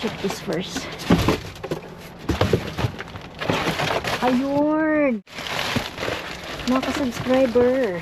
check this first. Ayun! Mga ka-subscriber.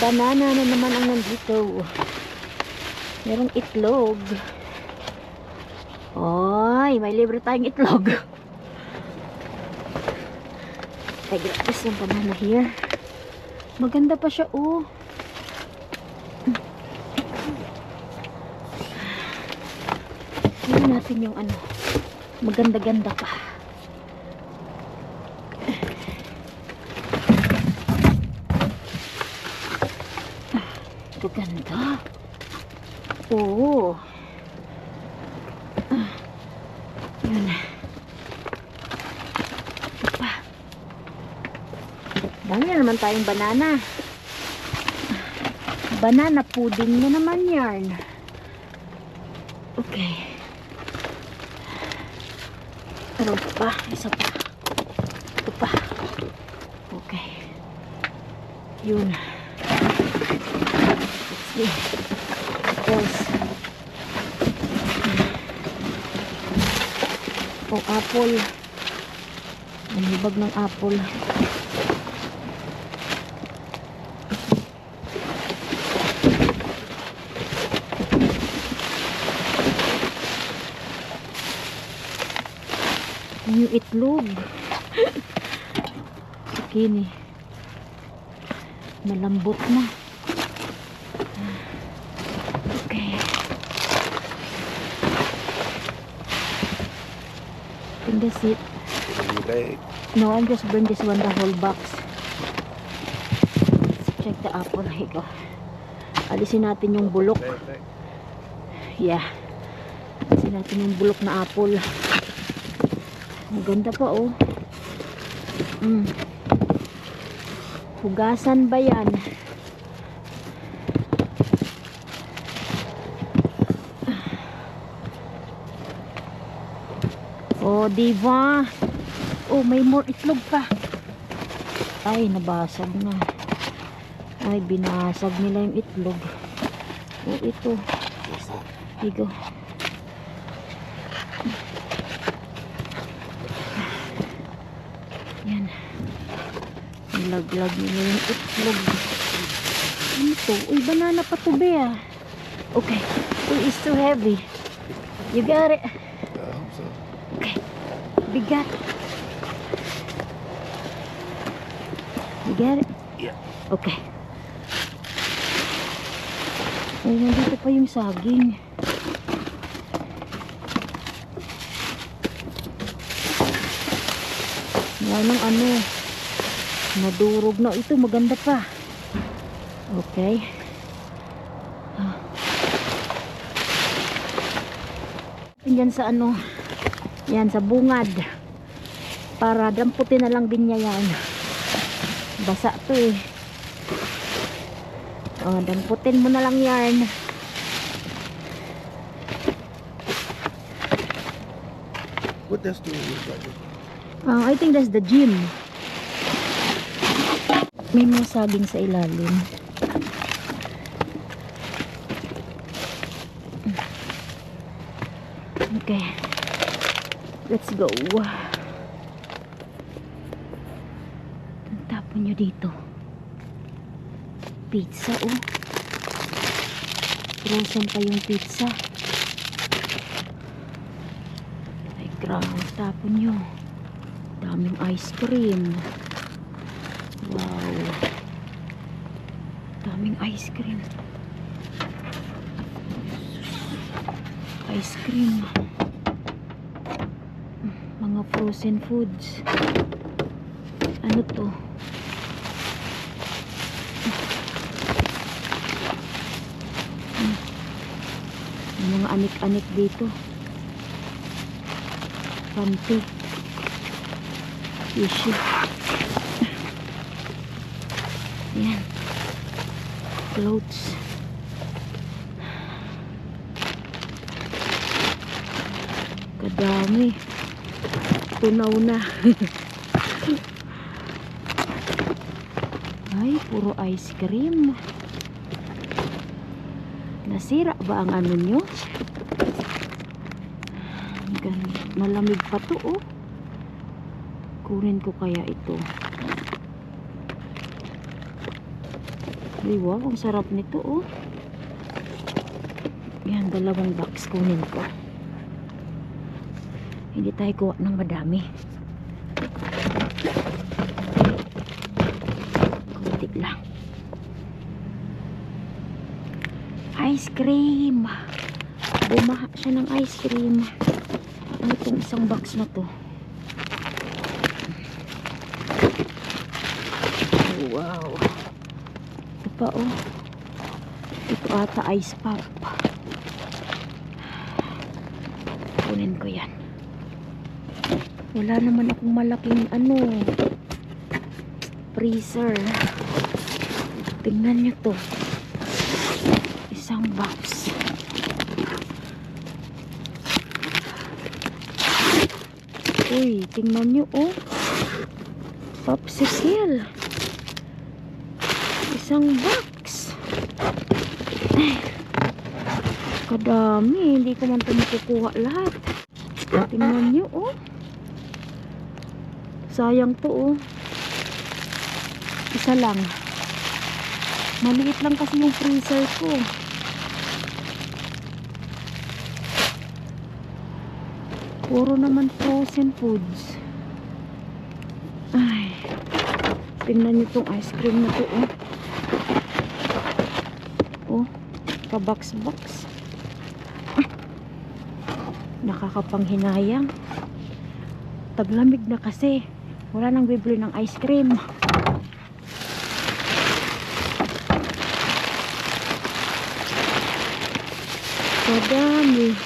Banana na naman ang nandito. Merong itlog. Oy, may libre tayong itlog. Ay, gratis yung banana here. Maganda pa siya, oh. Tingnan natin yung ano. Maganda-ganda pa. Gaganda. Oo. Ah. Yun. Ito pa. Dami na naman tayong banana. Banana pudding na naman yarn. Okay. Ano pa? Isa pa. Ito pa. Okay. Yun. Let's see. Else? Oh, apple. Ang hibag ng apple. Itlog. Kini. Malambot na. Okay. Think that's it. Okay. No, I'll just bring this one the whole box. Let's check the apple. Go. Alisin natin yung bulok. Yeah. Alisin natin yung bulok na apple. Ang ganda pa oh. Mm. Hugasan ba yan? Oh, diba? Oh, may more itlog pa. Ay, nabasag na. Ay, binasag nila yung itlog. Oh, ito. Higo. Nilaglag nila yung itlog. Ano to? Uy, banana pa to, be ah. Okay. Uy, it's too heavy. You got it. So. Bigat. You get it? Yeah. Okay. Ay, nandito pa yung saging. Yan ang ano. Nadurog na. Ito, maganda pa. Okay. Ah. Yan sa ano. Yan, sa bungad. Para damputin na lang din niya yan. Basa to eh. Oh, damputin mo na lang yan. What does to look like? Ah, I think that's the gym. May mga saging sa ilalim. Okay. Let's go. Ang tapon nyo dito. Pizza, oh. Frozen pa yung pizza. Ay, grabe. Tapon nyo. Daming ice cream. Wow. Daming ice cream. Ice cream. Mga frozen foods. Ano to? Mga anik-anik dito. Panty. Tissue. Yan. Clothes. Kadami. Tunaw na. Ay, puro ice cream. Nasira ba ang ano nyo? Malamig pa to, oh. Kunin ko kaya ito. Ay, wow. Ang sarap nito, oh. Yan, dalawang box kunin ko. Hindi tayo kuha ng madami. Kunti lang. Ice cream. Bumaha siya ng ice cream. Ano itong isang box na to? Wow. Pa oh. Ito ata ice pop. Kunin ko yan. Wala naman akong malaking ano freezer. Tingnan nyo to. Isang box. Uy, tingnan nyo oh. Popsicle. Isang box. Ay, kadami. Hindi ko man ito makukuha lahat. Tingnan nyo oh. Sayang to oh. Isa lang. Maliit lang kasi yung freezer ko. Puro naman frozen foods. Ay. Tingnan niyo tong ice cream na to. Oh, kabox-box. Nakakapanghinayang. Taglamig na kasi. Wala nang bibili ng ice cream. Kadami.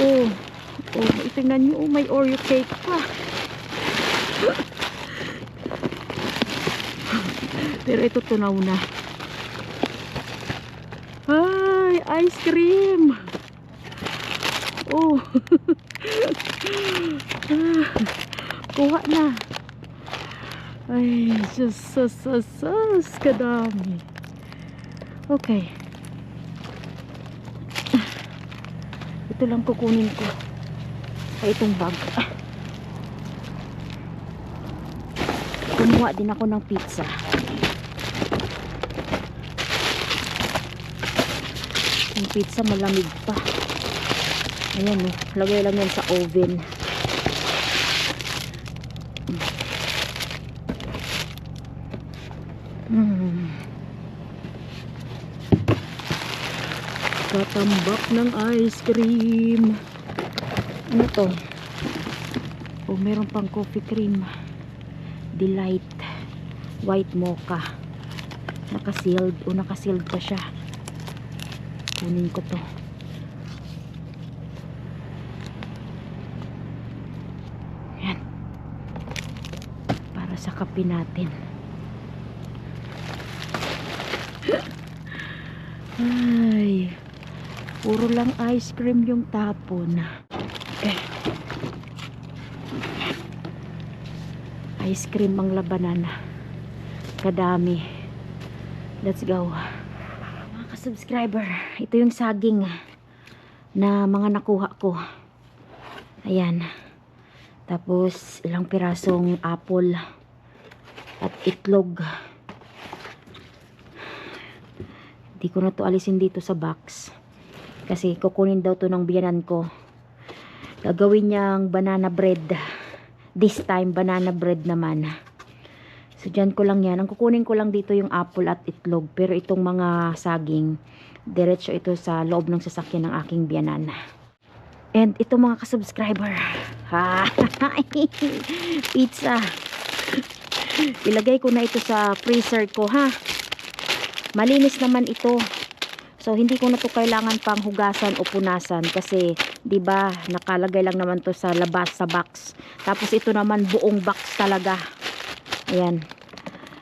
Oh. Oh, itingnan niyo, oh, may Oreo cake pa. Pero ito tunaw na. Ice cream. Oh. Ah, Kuha na. Ay, sus, sus, sus, sus, kadami. Okay. Ito lang kukunin ko. Ay, itong bag. Kumuha din ako ng pizza. Yung pizza malamig pa. Ayan oh, lagay lang yan sa oven. Mm. Katambak ng ice cream. Ano to? Oh, meron pang coffee cream. Delight. White mocha. Nakasealed. O, nakasealed pa siya. Kunin ko to. Yan. Para sa kape natin. Ay. Puro lang ice cream yung tapon. Eh. Ice cream ang labanan. Kadami. Let's go. Mga ka-subscriber, ito yung saging na mga nakuha ko. Ayan. Tapos, ilang pirasong apple at itlog. Hindi ko na to alisin dito sa box. Kasi kukunin daw to ng biyanan ko. Gagawin niyang banana bread. This time, banana bread naman. So, dyan ko lang yan. Ang kukunin ko lang dito yung apple at itlog. Pero itong mga saging, diretso ito sa loob ng sasakyan ng aking biyanan. And ito mga ka-subscriber. Pizza. Ilagay ko na ito sa freezer ko, ha? Malinis naman ito. So, hindi ko na to kailangan pang hugasan o punasan kasi, 'di ba nakalagay lang naman to sa labas, sa box. Tapos, ito naman buong box talaga. Ayan.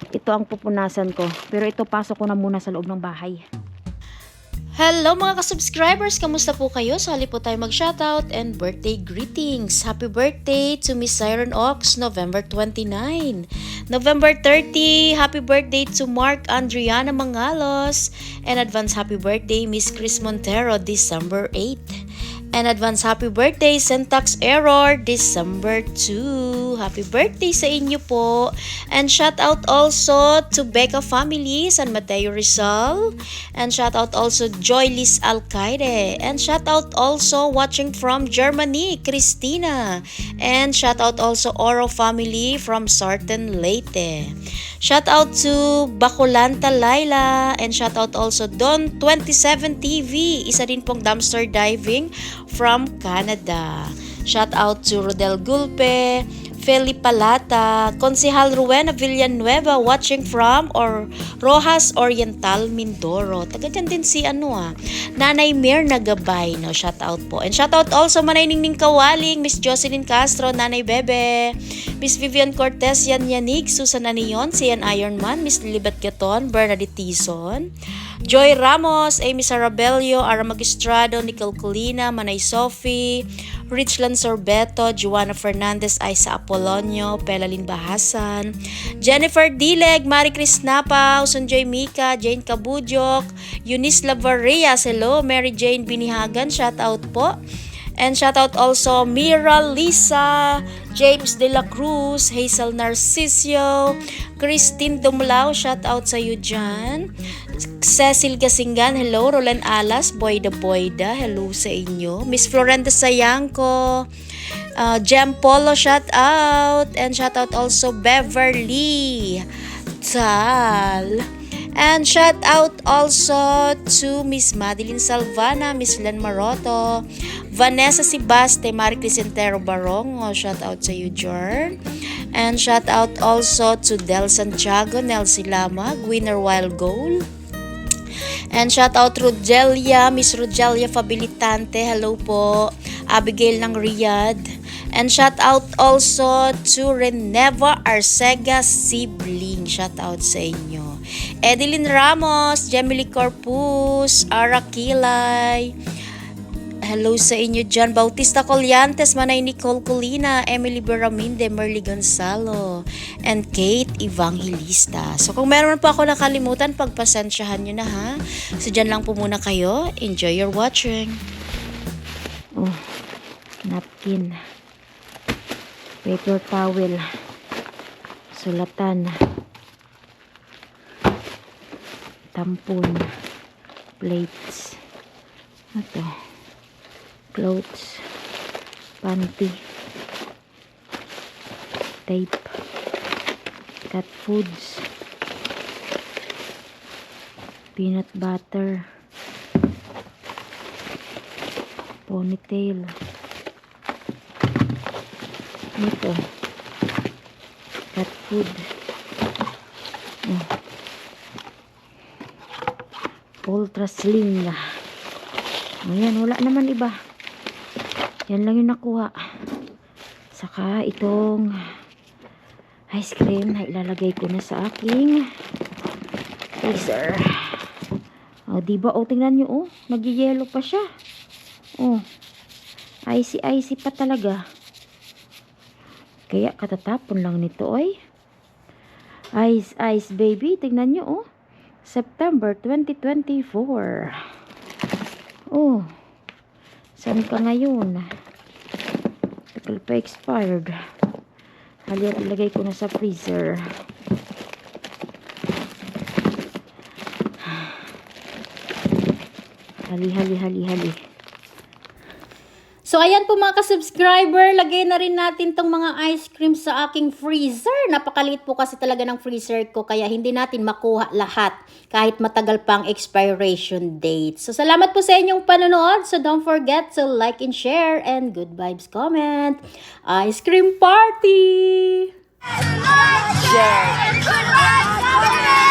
Ito ang pupunasan ko. Pero ito, pasok ko na muna sa loob ng bahay. Hello mga ka-subscribers! Kamusta po kayo? Sali po tayo mag-shoutout and birthday greetings. Happy birthday to Miss Siren Ox, November 29. November 30, happy birthday to Mark Andriana Mangalos. And advance happy birthday, Miss Chris Montero, December 8. And advance happy birthday, syntax error, December 2. Happy birthday sa inyo po. And shout out also to Becca family, San Mateo Rizal. And shout out also Joylis Alcaide. And shout out also watching from Germany, Christina. And shout out also Oro family from Sarten Leyte. Shout out to Bacolanta Laila and shout out also Don 27 TV, isa din pong dumpster diving from Canada. Shout out to Rodel Gulpe, Feli Palata, Konsehal Ruena Villanueva watching from or Rojas Oriental Mindoro. Taga dyan din si ano ah, Nanay Mir Nagabay. No, shout out po. And shout out also Manay Ningning Kawaling, Miss Jocelyn Castro, Nanay Bebe, Miss Vivian Cortez, Yan Yanig, Susan Anion, Sian Ironman, Miss Lilibet Gaton, Bernadette Tison, Joy Ramos, Amy Sarabello, Ara Magistrado, Nicole Colina, Manay Sophie, Richland Sorbeto, Joanna Fernandez, Isa Apolonio, Pelalin Bahasan, Jennifer Dileg, Mari Cris Napaw, Sunjoy Mika, Jane Kabudjok, Eunice Lavarias, hello, Mary Jane Binihagan, shout out po. And shout out also Mira Lisa, James De La Cruz, Hazel Narcisio, Christine Dumlao, shout out sa iyo dyan. Cecil Gasingan, hello. Roland Alas, Boyda Boyda, hello sa inyo. Miss Florenda Sayangko, uh, Jem Polo, shout out. And shout out also Beverly Tal. And shout out also to Miss Madeline Salvana, Miss Len Maroto, Vanessa Sibaste, Marie Crisentero Barongo, shout out sa you, Jorn. And shout out also to Del Santiago, Nelsie Lamag, winner wild goal. And shout out Rogelia, Miss Rogelia Fabilitante, hello po. Abigail ng Riyadh. And shout out also to Reneva Arcega Sibling. Shout out sa inyo. Edeline Ramos, Gemily Corpus, Ara Kilay. Hello sa inyo dyan. Bautista Colyantes, Manay Nicole Colina, Emily Beraminde, Merly Gonzalo, and Kate Evangelista. So kung meron po ako nakalimutan, pagpasensyahan nyo na ha. So dyan lang po muna kayo. Enjoy your watching. Oh, napkin. Paper towel. Sulatan. Tampon. Plates. Ano to? Clothes. Panty. Tape. Cat foods. Peanut butter. Ponytail. Ito. Cat food. Oh. Ultra slim. Ayan, wala naman iba. Yan lang yung nakuha. Saka itong ice cream na ilalagay ko na sa aking freezer. O, diba? O, tingnan nyo, oh. Nag-yellow pa siya. Oh. Icy-icy pa talaga. Kaya katatapon lang nito, oy. Ice, ice, baby. Tingnan nyo, oh. September 2024. Oh. Saan ka ngayon? Tagal pa expired. Haliyat ilagay ko na sa freezer. Hali, hali, hali, hali. So ayan po mga ka-subscriber, lagay na rin natin tong mga ice cream sa aking freezer. Napakaliit po kasi talaga ng freezer ko kaya hindi natin makuha lahat kahit matagal pang expiration date. So salamat po sa inyong panonood. So don't forget to like and share and good vibes comment. Ice cream party! Share! Good vibes comment!